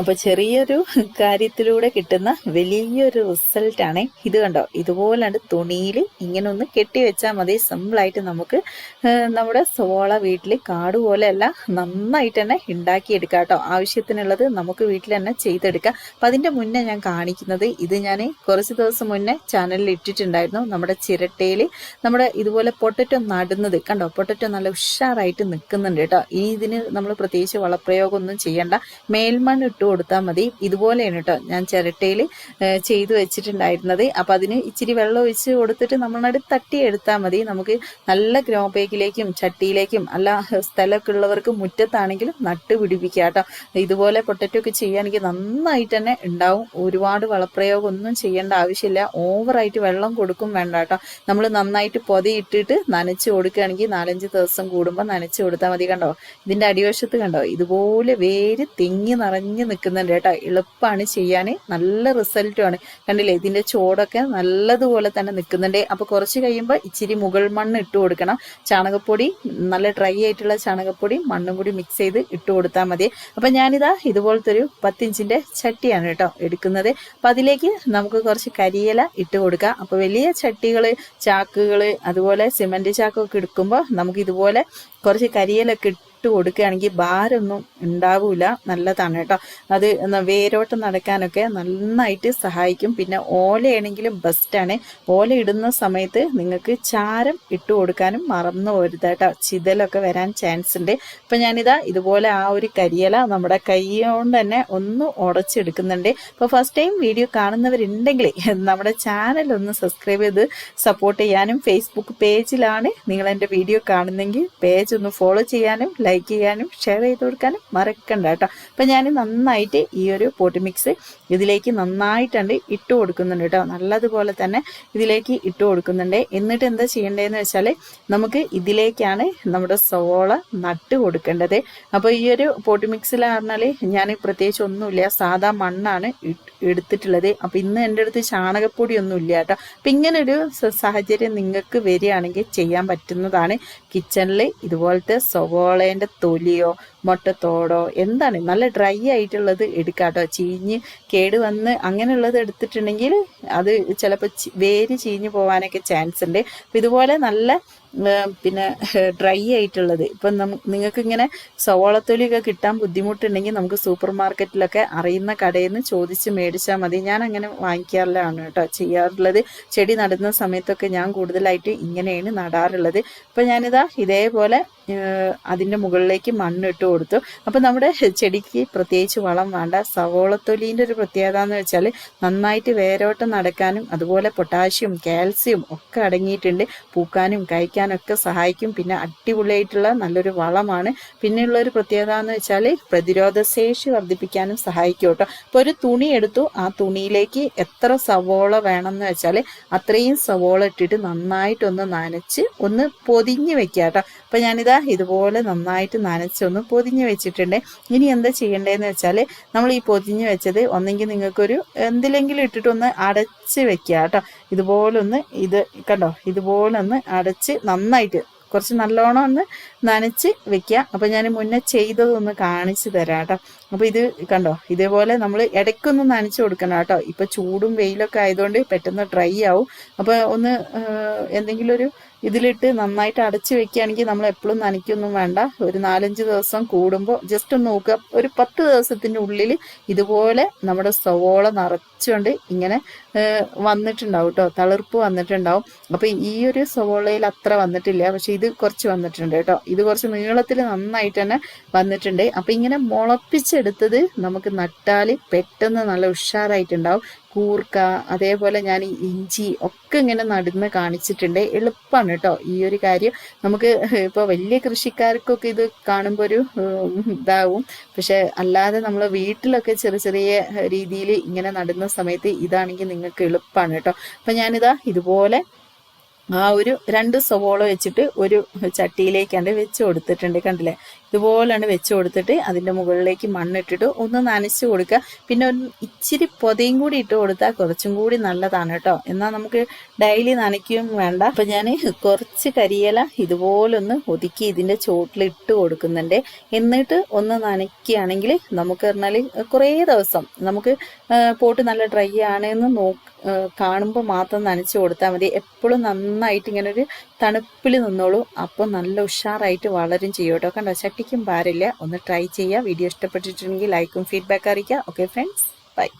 അപ്പൊ ചെറിയൊരു കാര്യത്തിലൂടെ കിട്ടുന്ന വലിയൊരു റിസൾട്ട് ആണ്. ഇത് കണ്ടോ? ഇതുപോലാണ്ട് തുണിയിൽ ഇങ്ങനെ ഒന്ന് കെട്ടി വെച്ചാൽ മതി. സിമ്പിളായിട്ട് നമുക്ക് നമ്മുടെ സോള വീട്ടിൽ കാട് പോലെയല്ല നന്നായിട്ട് തന്നെ ഉണ്ടാക്കിയെടുക്കാം കേട്ടോ ആവശ്യത്തിനുള്ളത് നമുക്ക് വീട്ടിൽ തന്നെ ചെയ്തെടുക്കാം. അപ്പൊ അതിന്റെ മുന്നേ ഞാൻ കാണിക്കുന്നത് ഇത് ഞാൻ കുറച്ച് ദിവസം മുന്നേ ചാനലിൽ ഇട്ടിട്ടുണ്ടായിരുന്നു. നമ്മുടെ ചിരട്ടയിൽ നമ്മുടെ ഇതുപോലെ പൊട്ടറ്റോ നടുന്നത്. കണ്ടോ? പൊട്ടറ്റോ നല്ല ഉഷാറായിട്ട് നിൽക്കുന്നുണ്ട് കേട്ടോ. ഇനി ഇതിന് നമ്മൾ പ്രത്യേകിച്ച് വളപ്രയോഗം ഒന്നും ചെയ്യണ്ട. മേൽമണ്ണ് ഇട്ട് കൊടുത്താൽ മതി. ഇതുപോലെയാണ് കേട്ടോ ഞാൻ ചിരട്ടയിൽ ചെയ്തു വെച്ചിട്ടുണ്ടായിരുന്നത്. അപ്പോൾ അതിന് ഇച്ചിരി വെള്ളം ഒഴിച്ച് കൊടുത്തിട്ട് നമ്മളത് തട്ടി എടുത്താൽ മതി. നമുക്ക് നല്ല ഗ്രോ ബാഗിലേക്കും ചട്ടിയിലേക്കും അല്ല സ്ഥലമൊക്കെ ഉള്ളവർക്ക് മുറ്റത്താണെങ്കിലും നട്ട് പിടിപ്പിക്കുക കേട്ടോ ഇതുപോലെ പൊട്ടറ്റോ ഒക്കെ ചെയ്യുകയാണെങ്കിൽ നന്നായിട്ട് തന്നെ ഉണ്ടാവും. ഒരുപാട് വളപ്രയോഗം ഒന്നും ചെയ്യേണ്ട ആവശ്യമില്ല. ഓവറായിട്ട് വെള്ളം കൊടുക്കും വേണ്ട കേട്ടോ നമ്മൾ നന്നായിട്ട് പൊതയിട്ടിട്ട് നനച്ച് കൊടുക്കുകയാണെങ്കിൽ നാലഞ്ച് ദിവസം കൂടുമ്പോൾ നനച്ച് കൊടുത്താൽ മതി കണ്ടോ? ഇതിന്റെ അടിവശത്ത് കണ്ടോ? ഇതുപോലെ വേര് തെങ്ങി നിറഞ്ഞു നിൽക്കുന്നുണ്ട് കേട്ടോ. എളുപ്പമാണ് ചെയ്യാൻ നല്ല റിസൾട്ടുമാണ് കണ്ടില്ലേ? ഇതിന്റെ ചോടൊക്കെ നല്ലതുപോലെ തന്നെ നിൽക്കുന്നുണ്ട്. അപ്പോൾ കുറച്ച് കഴിയുമ്പോൾ ഇച്ചിരി മുകൾ മണ്ണ് ഇട്ട് കൊടുക്കണം. ചാണകപ്പൊടി നല്ല ഡ്രൈ ആയിട്ടുള്ള ചാണകപ്പൊടി മണ്ണും കൂടി മിക്സ് ചെയ്ത് ഇട്ട് കൊടുത്താൽ മതി. അപ്പം ഞാനിതാ ഇതുപോലത്തെ ഒരു പത്തിഞ്ചിന്റെ ചട്ടിയാണ് കേട്ടോ എടുക്കുന്നത്. അപ്പം അതിലേക്ക് നമുക്ക് കുറച്ച് കരിയില ഇട്ട് കൊടുക്കാം. അപ്പോൾ വലിയ ചട്ടികൾ ചാക്കുകൾ അതുപോലെ സിമന്റ് ചാക്കൊക്കെ എടുക്കുമ്പോൾ നമുക്ക് ഇതുപോലെ കുറച്ച് കരിയിലൊക്കെ ഇട്ട് കൊടുക്കുകയാണെങ്കിൽ ഭാരമൊന്നും ഉണ്ടാവൂല. നല്ലതാണ് കേട്ടോ. അത് വേരോട്ട് നടക്കാനൊക്കെ നന്നായിട്ട് സഹായിക്കും. പിന്നെ ഓലയാണെങ്കിലും ബെസ്റ്റാണ് ഓല ഇടുന്ന സമയത്ത് നിങ്ങൾക്ക് ചാരം ഇട്ട് കൊടുക്കാനും മറന്നു പോരുത് കേട്ടോ. ചിതലൊക്കെ വരാൻ ചാൻസ് ഉണ്ട്. അപ്പം ഞാനിതാ ഇതുപോലെ ആ ഒരു കരിയില നമ്മുടെ കൈ കൊണ്ട് തന്നെ ഒന്ന് ഉടച്ചെടുക്കുന്നുണ്ട്. ഇപ്പോൾ ഫസ്റ്റ് ടൈം വീഡിയോ കാണുന്നവരുണ്ടെങ്കിൽ നമ്മുടെ ചാനൽ ഒന്ന് സബ്സ്ക്രൈബ് ചെയ്ത് സപ്പോർട്ട് ചെയ്യാനും ഫേസ്ബുക്ക് പേജിലാണ് നിങ്ങൾ എന്റെ വീഡിയോ കാണുന്നെങ്കിൽ പേജ് ഒന്ന് ഫോളോ ചെയ്യാനും ചെയ്യാനും ഷെയർ ചെയ്ത് കൊടുക്കാനും മറക്കണ്ട കേട്ടോ. അപ്പം ഞാൻ നന്നായിട്ട് ഈ ഒരു പോട്ടി മിക്സ് ഇതിലേക്ക് നന്നായിട്ടുണ്ട് ഇട്ട് കൊടുക്കുന്നുണ്ട് കേട്ടോ. നല്ലതുപോലെ തന്നെ ഇതിലേക്ക് ഇട്ട് കൊടുക്കുന്നുണ്ട്. എന്നിട്ട് എന്താ ചെയ്യേണ്ടതെന്ന് വെച്ചാൽ നമുക്ക് ഇതിലേക്കാണ് നമ്മുടെ സോള നട്ട് കൊടുക്കേണ്ടത്. അപ്പോൾ ഈ ഒരു പോട്ടി മിക്സിൽ പറഞ്ഞാൽ ഞാൻ പ്രത്യേകിച്ച് ഒന്നുമില്ല. സാധാ മണ്ണാണ് എടുത്തിട്ടുള്ളത്. അപ്പം ഇന്ന് എന്റെ അടുത്ത് ചാണകപ്പൊടി ഒന്നും ഇല്ല കേട്ടോ. അപ്പം ഇങ്ങനൊരു സാഹചര്യം നിങ്ങൾക്ക് വരികയാണെങ്കിൽ ചെയ്യാൻ പറ്റുന്നതാണ്. കിച്ചണിൽ ഇതുപോലത്തെ സവോളേന്റെ തൊലിയോ മുട്ടത്തോടോ എന്താണ്? നല്ല ഡ്രൈ ആയിട്ടുള്ളത് എടുക്കാട്ടോ. ചീഞ്ഞ് കേട് വന്ന് അങ്ങനെയുള്ളത് എടുത്തിട്ടുണ്ടെങ്കിൽ അത് ചിലപ്പോൾ വേര് ചീഞ്ഞ് പോകാനൊക്കെ ചാൻസ് ഉണ്ട്. അപ്പം ഇതുപോലെ നല്ല പിന്നെ ഡ്രൈ ആയിട്ടുള്ളത്. ഇപ്പം നിങ്ങൾക്ക് ഇങ്ങനെ സവോളത്തൊലിയൊക്കെ കിട്ടാൻ ബുദ്ധിമുട്ടുണ്ടെങ്കിൽ നമുക്ക് സൂപ്പർ മാർക്കറ്റിലൊക്കെ അറിയുന്ന കടയിൽ നിന്ന് ചോദിച്ച് മേടിച്ചാൽ മതി. ഞാൻ അങ്ങനെ വാങ്ങിക്കാറില്ലാണ് കേട്ടോ ചെയ്യാറുള്ളത്. ചെടി നടുന്ന സമയത്തൊക്കെ ഞാൻ കൂടുതലായിട്ട് ഇങ്ങനെയാണ് നടാറുള്ളത്. ഇപ്പം ഞാനിതാ ഇതേപോലെ അതിന്റെ മുകളിലേക്ക് മണ്ണിട്ട്. കൊടുത്തു. അപ്പം നമ്മുടെ ചെടിക്ക് പ്രത്യേകിച്ച് വളം വേണ്ട. സവോളത്തൊലീന്റെ ഒരു പ്രത്യേകത എന്ന് വെച്ചാൽ നന്നായിട്ട് വേരോട്ടം നടക്കാനും അതുപോലെ പൊട്ടാഷ്യം കാൽസ്യം ഒക്കെ അടങ്ങിയിട്ടുണ്ട്. പൂക്കാനും കഴിക്കാനും ഒക്കെ സഹായിക്കും. പിന്നെ അടിപൊളിയായിട്ടുള്ള നല്ലൊരു വളമാണ്. പിന്നെയുള്ള ഒരു പ്രത്യേകത എന്ന് വെച്ചാൽ പ്രതിരോധ ശേഷി വർദ്ധിപ്പിക്കാനും സഹായിക്കും കേട്ടോ അപ്പോൾ ഒരു തുണി എടുത്തു. ആ തുണിയിലേക്ക് എത്ര സവോള വേണമെന്ന് വെച്ചാൽ അത്രയും സവോള ഇട്ടിട്ട് നന്നായിട്ടൊന്ന് നനച്ച് ഒന്ന് പൊതിഞ്ഞ് വെക്കുക കേട്ടോ അപ്പം ഞാനിതാ ഇതുപോലെ നന്നായിട്ട് നനച്ചൊന്ന് പൊതിഞ്ഞ് വെച്ചിട്ടുണ്ട്. ഇനി എന്താ ചെയ്യേണ്ടതെന്ന് വെച്ചാൽ നമ്മൾ ഈ പൊതിഞ്ഞ് വെച്ചത് ഒന്നെങ്കിൽ നിങ്ങൾക്കൊരു എന്തിലെങ്കിലും ഇട്ടിട്ടൊന്ന് അടച്ച് വെക്കുക കേട്ടോ. ഇതുപോലൊന്ന് ഇത് കണ്ടോ? ഇതുപോലൊന്ന് അടച്ച് നന്നായിട്ട് കുറച്ച് നല്ലോണം ഒന്ന് നനച്ച് വെക്കുക. അപ്പം ഞാൻ മുന്നേ ചെയ്തതൊന്ന് കാണിച്ചു തരാം കേട്ടോ. അപ്പോൾ ഇത് കണ്ടോ? ഇതേപോലെ നമ്മൾ ഇടയ്ക്കൊന്ന് നനച്ചു കൊടുക്കണം കേട്ടോ. ഇപ്പൊ ചൂടും വെയിലൊക്കെ ആയതുകൊണ്ട് പെട്ടെന്ന് ഡ്രൈ ആവും. അപ്പോൾ ഒന്ന് എന്തെങ്കിലും ഒരു ഇതിലിട്ട് നന്നായിട്ട് അടച്ചു വെക്കുകയാണെങ്കിൽ നമ്മൾ എപ്പോഴും നനയ്ക്കൊന്നും വേണ്ട. ഒരു നാലഞ്ച് ദിവസം കൂടുമ്പോൾ ജസ്റ്റ് ഒന്ന് നോക്കുക. ഒരു പത്ത് ദിവസത്തിന്റെ ഉള്ളിൽ ഇതുപോലെ നമ്മുടെ സവോള നിറച്ചുകൊണ്ട് ഇങ്ങനെ വന്നിട്ടുണ്ടാവും കേട്ടോ. തളിർപ്പ് വന്നിട്ടുണ്ടാവും. അപ്പോൾ ഈ ഒരു സവോളയിൽ അത്ര വന്നിട്ടില്ല. പക്ഷെ ഇത് കുറച്ച് വന്നിട്ടുണ്ട് കേട്ടോ. ഇത് കുറച്ച് നീളത്തിൽ നന്നായിട്ട് തന്നെ വന്നിട്ടുണ്ട്. അപ്പോൾ ഇങ്ങനെ മുളപ്പിച്ചെടുത്തത് നമുക്ക് നട്ടാൽ പെട്ടെന്ന് നല്ല ഉഷാറായിട്ടുണ്ടാവും. കൂർക്ക അതേപോലെ ഞാൻ ഇഞ്ചി ഒക്കെ ഇങ്ങനെ നടന്ന് കാണിച്ചിട്ടുണ്ട്. എളുപ്പമാണ് കേട്ടോ ഈ ഒരു കാര്യം നമുക്ക് ഇപ്പോൾ വലിയ കൃഷിക്കാർക്കൊക്കെ ഇത് കാണുമ്പോൾ ഒരു ഇതാവും. പക്ഷെ അല്ലാതെ നമ്മൾ വീട്ടിലൊക്കെ ചെറിയ ചെറിയ രീതിയിൽ ഇങ്ങനെ നടുന്ന സമയത്ത് ഇതാണെങ്കിൽ നിങ്ങൾക്ക് എളുപ്പമാണ് കേട്ടോ അപ്പം ഞാനിതാ ഇതുപോലെ ആ ഒരു രണ്ട് സവോള വെച്ചിട്ട് ഒരു ചട്ടിയിലേക്കാണ്ട് വെച്ച് കൊടുത്തിട്ടുണ്ട് കണ്ടില്ലേ? ഇതുപോലെയാണ് വെച്ച് കൊടുത്തിട്ട് അതിന്റെ മുകളിലേക്ക് മണ്ണിട്ടിട്ട് ഒന്ന് നനച്ച് കൊടുക്കുക. പിന്നെ ഒരു ഇച്ചിരി പൊതയും കൂടി ഇട്ട് കൊടുത്താൽ കുറച്ചും കൂടി നല്ലതാണ് കേട്ടോ. എന്നാൽ നമുക്ക് ഡെയിലി നനയ്ക്കുകയും വേണ്ട. അപ്പം ഞാൻ കുറച്ച് കരിയില ഇതുപോലൊന്ന് ഒതുക്കി ഇതിന്റെ ചോട്ടിൽ ഇട്ട് കൊടുക്കുന്നുണ്ട്. എന്നിട്ട് ഒന്ന് നനയ്ക്കുകയാണെങ്കിൽ നമുക്ക് പറഞ്ഞാൽ കുറേ ദിവസം നമുക്ക് പോട്ട് നല്ല ഡ്രൈ ആണെന്ന് നോക്ക് കാണുമ്പോൾ മാത്രം നനച്ച് കൊടുത്താൽ മതി. എപ്പോഴും നന്നായിട്ട് ഇങ്ങനെ ഒരു തണുപ്പിൽ നിന്നോളൂ. അപ്പോൾ നല്ല ഉഷാറായിട്ട് വളരും ചെയ്യും കേട്ടോ കണ്ടോ? ചട്ടിക്കും പാരില്ല ഒന്ന് ട്രൈ ചെയ്യുക വീഡിയോ ഇഷ്ടപ്പെട്ടിട്ടുണ്ടെങ്കിൽ ലൈക്കും ഫീഡ്ബാക്ക് അറിയിക്കുക. Okay friends bye